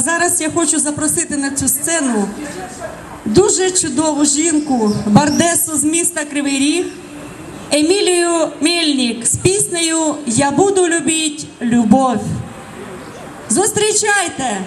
А зараз я хочу запросити на цю сцену дуже чудову жінку, бардесу з міста Кривий Ріг, Емілію Мельник з піснею Я буду любить любов. Зустрічайте!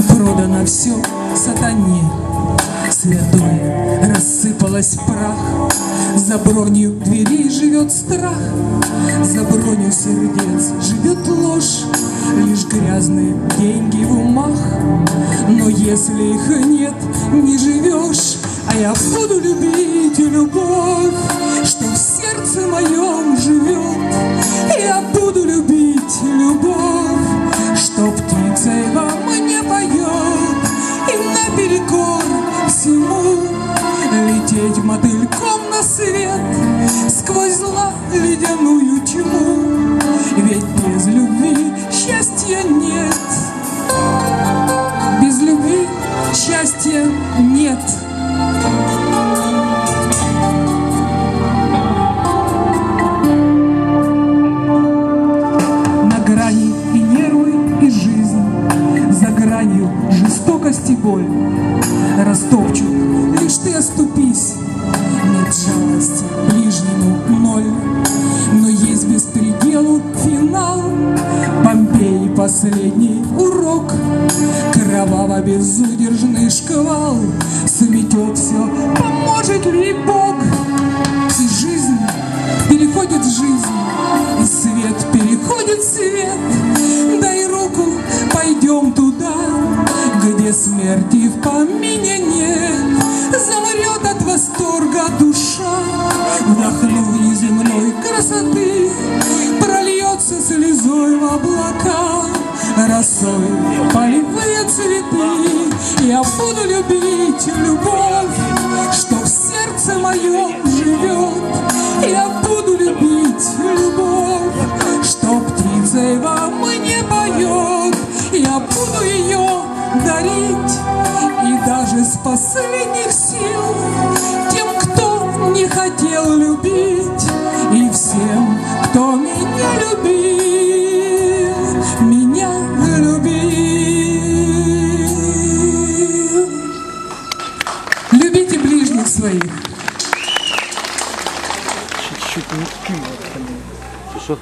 И продано все сатане. Святое рассыпалось в прах, За бронью дверей живет страх, За бронью сердец живет ложь, Лишь грязные деньги в умах. Но если их нет, не живешь, А я буду любить любовь, Что в сердце моем живет. Я буду любить любовь, Что птицей свет Сквозь зла ледяную тьму. Ведь без любви счастья нет. Без любви счастья нет. На грани и нервы, и жизнь. За гранью жестокость и боль. Растопчут, последний урок. Кроваво-безудержный шквал Сметет все, поможет ли Бог? И жизнь переходит в жизнь И свет переходит в свет. Дай руку, пойдем туда Где смерти в помине нет. Замрет от восторга душа Вдохнув неземной красоты Прольется слезой в облака Росой полевые цветы. Я буду любить любовь Что в сердце моем живет. Я буду любить любовь Что птицей во мне поет. Я буду ее дарить И даже с последних сил. Тем, кто не хотел любить И всем, кто меня любил Чуть-чуть не скинь. Что?